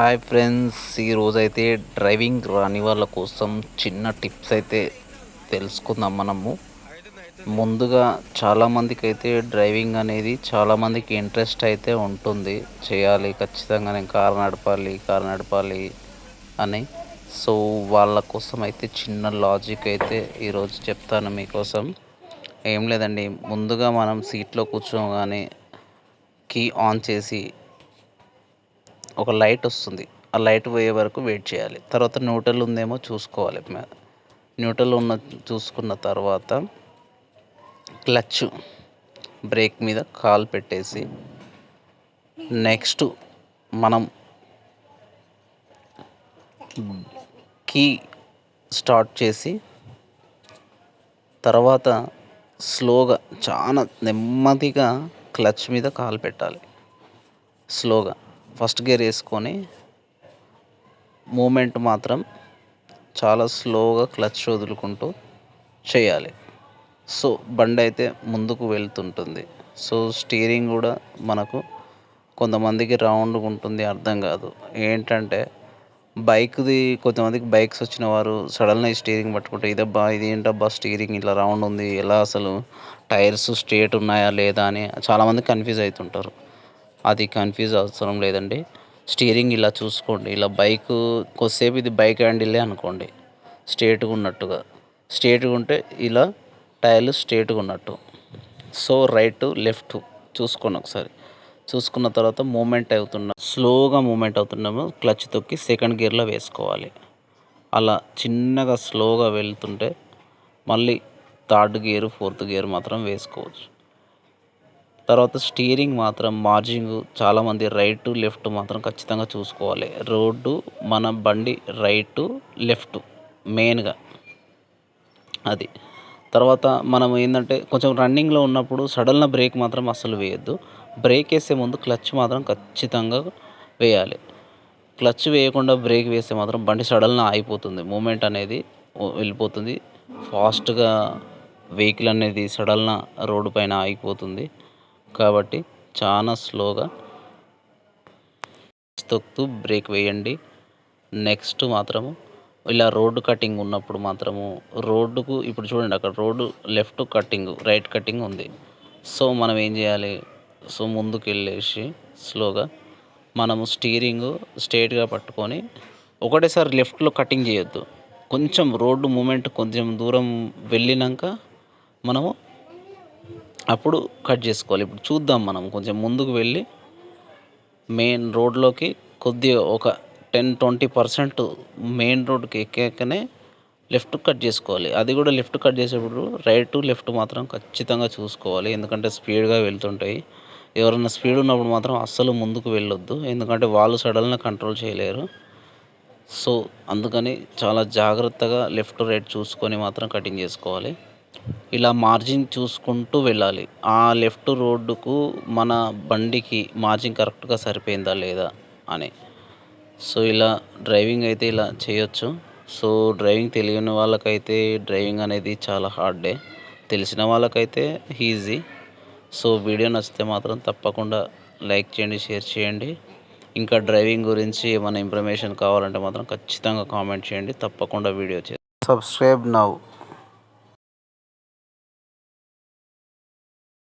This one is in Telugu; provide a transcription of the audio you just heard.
హాయ్ ఫ్రెండ్స్ ఈరోజు అయితే డ్రైవింగ్ రాని వాళ్ళ కోసం చిన్న టిప్స్ అయితే తెలుసుకుందాం మనము. ముందుగా చాలామందికి అయితే డ్రైవింగ్ అనేది చాలామందికి ఇంట్రెస్ట్ అయితే ఉంటుంది. చేయాలి ఖచ్చితంగా నేను కారు నడపాలి కారు నడపాలి అని. సో వాళ్ళ కోసం అయితే చిన్న లాజిక్ అయితే ఈరోజు చెప్తాను మీకోసం. ఏం లేదండి ముందుగా మనం సీట్లో కూర్చోగానే కీ ఆన్ చేసి ఒక లైట్ వస్తుంది. ఆ లైట్ పోయే వరకు వెయిట్ చేయాలి. తర్వాత న్యూట్రల్ ఉందేమో చూసుకోవాలి. న్యూట్రల్ ఉన్న చూసుకున్న తర్వాత క్లచ్ బ్రేక్ మీద కాల్ పెట్టేసి నెక్స్ట్ మనం కీ స్టార్ట్ చేసి తర్వాత స్లోగా చాలా నెమ్మదిగా క్లచ్ మీద కాలు పెట్టాలి. స్లోగా. ఫస్ట్ గేర్ వేసుకొని మూమెంట్ మాత్రం చాలా స్లోగా క్లచ్ వదులుకుంటూ చేయాలి. సో బండి అయితే ముందుకు వెళ్తుంటుంది. సో స్టీరింగ్ కూడా మనకు కొంతమందికి రౌండ్గా ఉంటుంది అర్థం కాదు. ఏంటంటే బైక్ది కొంతమందికి బైక్స్ వచ్చిన వారు సడన్గా స్టీరింగ్ పట్టుకుంటే ఇదబ్బా ఇది ఏంటబ్బా స్టీరింగ్ ఇట్లా రౌండ్ ఉంది ఎలా అసలు టైర్స్ స్ట్రేట్ ఉన్నాయా లేదా అని చాలామంది కన్ఫ్యూజ్ అవుతుంటారు. అది కన్ఫ్యూజ్ అవసరం లేదండి. స్టీరింగ్ ఇలా చూసుకోండి. ఇలా బైక్ కొద్దిసేపు ఇది బైక్ హ్యాండిలే అనుకోండి. స్ట్రేట్గా ఉన్నట్టుగా. స్ట్రేట్గా ఉంటే ఇలా టైర్లు స్ట్రేట్గా ఉన్నట్టు. సో రైట్ లెఫ్ట్ చూసుకోండి ఒకసారి. చూసుకున్న తర్వాత మూమెంట్ అవుతున్నాం స్లోగా మూమెంట్ అవుతున్నాము క్లచ్ తొక్కి సెకండ్ గేర్లో వేసుకోవాలి. అలా చిన్నగా స్లోగా వెళ్తుంటే మళ్ళీ థర్డ్ గేర్ ఫోర్త్ గేర్ మాత్రం వేసుకోవచ్చు. తర్వాత స్టీరింగ్ మాత్రం మార్జింగ్ చాలామంది రైట్ లెఫ్ట్ మాత్రం ఖచ్చితంగా చూసుకోవాలి. రోడ్డు మన బండి రైటు లెఫ్ట్ మెయిన్గా అది. తర్వాత మనం ఏంటంటే కొంచెం రన్నింగ్లో ఉన్నప్పుడు సడన్గా బ్రేక్ మాత్రం అస్సలు వేయద్దు. బ్రేక్ వేసే ముందు క్లచ్ మాత్రం ఖచ్చితంగా వేయాలి. క్లచ్ వేయకుండా బ్రేక్ వేస్తే మాత్రం బండి సడన్గా ఆగిపోతుంది. మూమెంట్ అనేది వెళ్ళిపోతుంది. ఫాస్ట్గా వెహికల్ అనేది సడన్గా రోడ్డు పైన ఆగిపోతుంది. కాబట్టి చాలా స్లోగా తొక్కుతూ బ్రేక్ వేయండి. నెక్స్ట్ మాత్రము ఇలా రోడ్డు కటింగ్ ఉన్నప్పుడు మాత్రము రోడ్డుకు ఇప్పుడు చూడండి అక్కడ road left cutting right cutting ఉంది. సో మనం ఏం చేయాలి? సో ముందుకు వెళ్ళేసి స్లోగా మనము స్టీరింగ్ స్ట్రేట్గా పట్టుకొని ఒకటేసారి లెఫ్ట్లో కటింగ్ చేయొద్దు. కొంచెం రోడ్డు మూమెంట్ కొంచెం దూరం వెళ్ళినాక మనము అప్పుడు కట్ చేసుకోవాలి. ఇప్పుడు చూద్దాం మనం. కొంచెం ముందుకు వెళ్ళి మెయిన్ రోడ్లోకి కొద్దిగా ఒక టెన్ ట్వంటీ పర్సెంట్ మెయిన్ రోడ్కి ఎక్కాకనే లెఫ్ట్ కట్ చేసుకోవాలి. అది కూడా లెఫ్ట్ కట్ చేసేటప్పుడు రైట్ లెఫ్ట్ మాత్రం ఖచ్చితంగా చూసుకోవాలి. ఎందుకంటే స్పీడ్గా వెళ్తుంటాయి. ఎవరైనా స్పీడ్ ఉన్నప్పుడు మాత్రం అస్సలు ముందుకు వెళ్ళొద్దు. ఎందుకంటే వాళ్ళు సడన్గా కంట్రోల్ చేయలేరు. సో అందుకని చాలా జాగ్రత్తగా లెఫ్ట్ రైట్ చూసుకొని మాత్రం కటింగ్ చేసుకోవాలి. ఇలా మార్జిన్ చూసుకుంటూ వెళ్ళాలి. ఆ లెఫ్ట్ రోడ్డుకు మన బండికి మార్జిన్ కరెక్ట్గా సరిపోయిందా లేదా అని. సో ఇలా డ్రైవింగ్ అయితే ఇలా చేయొచ్చు. సో డ్రైవింగ్ తెలియని వాళ్ళకైతే డ్రైవింగ్ అనేది చాలా హార్డే తెలిసిన వాళ్ళకైతే ఈజీ. సో వీడియో నచ్చితే మాత్రం తప్పకుండా లైక్ చేయండి షేర్ చేయండి. ఇంకా డ్రైవింగ్ గురించి ఏమైనా ఇన్ఫర్మేషన్ కావాలంటే మాత్రం ఖచ్చితంగా కామెంట్ చేయండి. తప్పకుండా వీడియో చేయండి సబ్స్క్రైబ్ నౌ.